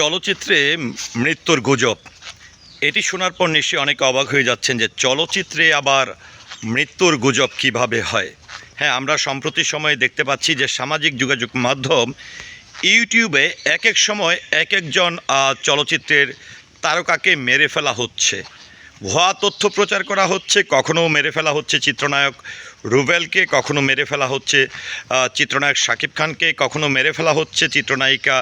চলচ্চিত্রে মৃত্যুর গুজব। এটি শোনার পর নিশ্চয়ই অনেকে অবাক হয়ে যাচ্ছেন যে চলচ্চিত্রে আবার মৃত্যুর গুজব কীভাবে হয়? হ্যাঁ আমরা সম্প্রতি সময়ে দেখতে পাচ্ছি যে সামাজিক যোগাযোগ মাধ্যম ইউটিউবে এক এক সময় এক একজন চলচ্চিত্রের তারকাকে মেরে ফেলা হচ্ছে। ভুয়া তথ্য প্রচার করা হচ্ছে কখনও মেরে ফেলা হচ্ছে চিত্রনায়ক রুবেলকে কখনও মেরে ফেলা হচ্ছে চিত্রনায়ক শাকিব খানকে কখনও মেরে ফেলা হচ্ছে চিত্রনায়িকা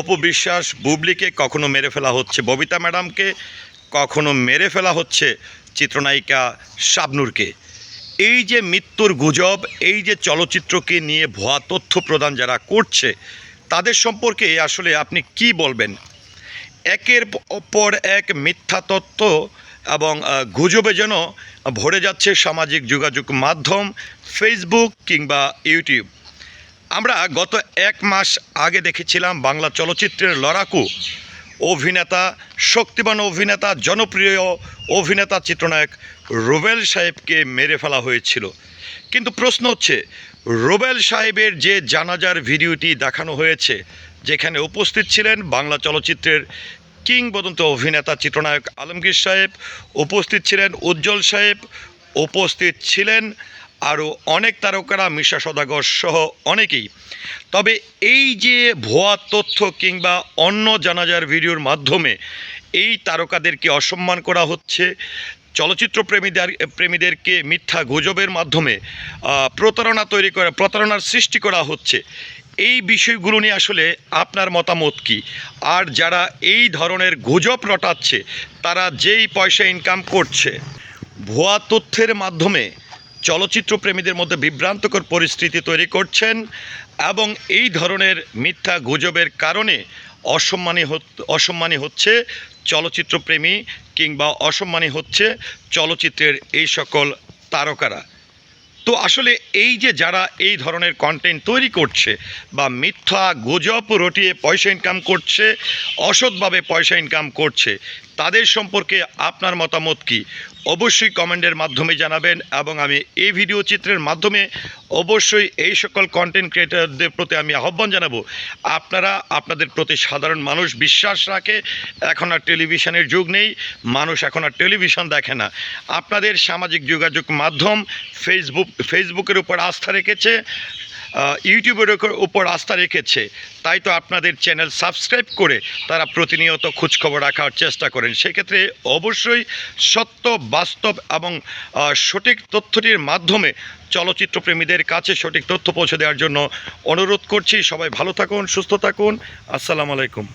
অপু বিশ্বাস বুবলিকে, কখনো মেরে ফেলা হচ্ছে ববিতা ম্যাডামকে, কখনো মেরে ফেলা হচ্ছে চিত্রনায়িকা শাবনুরকে। এই যে মৃত্যুর গুজব, এই যে চলচ্চিত্রকে নিয়ে ভুয়া তথ্য প্রদান যারা করছে, তাদের সম্পর্কে আসলে আপনি কি বলবেন? একের পর এক মিথ্যা তত্ত্ব এবং গুজবে যেন ভরে যাচ্ছে সামাজিক যোগাযোগ মাধ্যম ফেসবুক কিংবা ইউটিউব আমরা গত এক মাস আগে দেখেছিলাম বাংলা চলচ্চিত্রের লড়াকু, অভিনেতা, শক্তিমান অভিনেতা, জনপ্রিয় অভিনেতা, চিত্রনায়ক রুবেল সাহেবকে মেরে ফেলা হয়েছিল। কিন্তু প্রশ্ন হচ্ছে, রুবেল সাহেবের যে জানাজার ভিডিওটি দেখানো হয়েছে, যেখানে উপস্থিত ছিলেন বাংলা চলচ্চিত্রের কিংবদন্ত অভিনেতা চিত্রনায়ক আলমগীর সাহেব, উপস্থিত ছিলেন উজ্জ্বল সাহেব, উপস্থিত ছিলেন আরও অনেক তারকারা, মিশা সদাগর সহ অনেকেই। তবে এই যে ভুয়া তথ্য কিংবা অন্য জানাজার ভিডিওর মাধ্যমে এই তারকাদেরকে অসম্মান করা হচ্ছে, চলচ্চিত্র প্রেমীদের, প্রেমীদেরকে মিথ্যা গুজবের মাধ্যমে প্রতারণা তৈরি করা, প্রতারণার সৃষ্টি করা হচ্ছে এই বিষয়গুলো নিয়ে আসলে আপনার মতামত কি? আর যারা এই ধরনের গুজব রটাচ্ছে, তারা যেই পয়সা ইনকাম করছে, ভুয়া তথ্যের মাধ্যমে চলচ্চিত্র প্রেমীদের মধ্যে বিভ্রান্তকর পরিস্থিতি তৈরি করছেন এবং এই ধরনের মিথ্যা গুজবের কারণে অসম্মানী অসম্মানী হচ্ছে চলচ্চিত্র প্রেমী কিংবা অসম্মানী হচ্ছে চলচ্চিত্রের এই সকল তারকারা। তো আসলে এই যে যারা এই ধরনের কন্টেন্ট তৈরি করছে বা মিথ্যা গুজব রটিয়ে পয়সা ইনকাম করছে, অসৎভাবে পয়সা ইনকাম করছে তাদের সম্পর্কে আপনার মতামত কি? অবশ্যই কমেন্টের মাধ্যমে জানাবেন এবং আমি এই ভিডিও চিত্রের মাধ্যমে অবশ্যই এই সকল কন্টেন্ট ক্রিয়েটারদের প্রতি আমি আহ্বান জানাব। আপনারা, আপনাদের প্রতি সাধারণ মানুষ বিশ্বাস রাখে, এখন আর টেলিভিশনের যুগ নেই, মানুষ এখন আর টেলিভিশন দেখে না। আপনাদের সামাজিক যোগাযোগ মাধ্যম ফেসবুক ফেসবুকের উপর আস্থা রেখেছে। ইউটিউবের উপর আস্থা রেখেছে। তাই তো আপনাদের চ্যানেল সাবস্ক্রাইব করে তারা প্রতিনিয়ত খোঁজখবর রাখার চেষ্টা করেন। সেক্ষেত্রে অবশ্যই সত্য, বাস্তব এবং সঠিক তথ্যটির মাধ্যমে চলচ্চিত্র প্রেমীদের কাছে সঠিক তথ্য পৌঁছে দেওয়ার জন্য অনুরোধ করছি। সবাই ভালো থাকুন, সুস্থ থাকুন। আসসালামু আলাইকুম।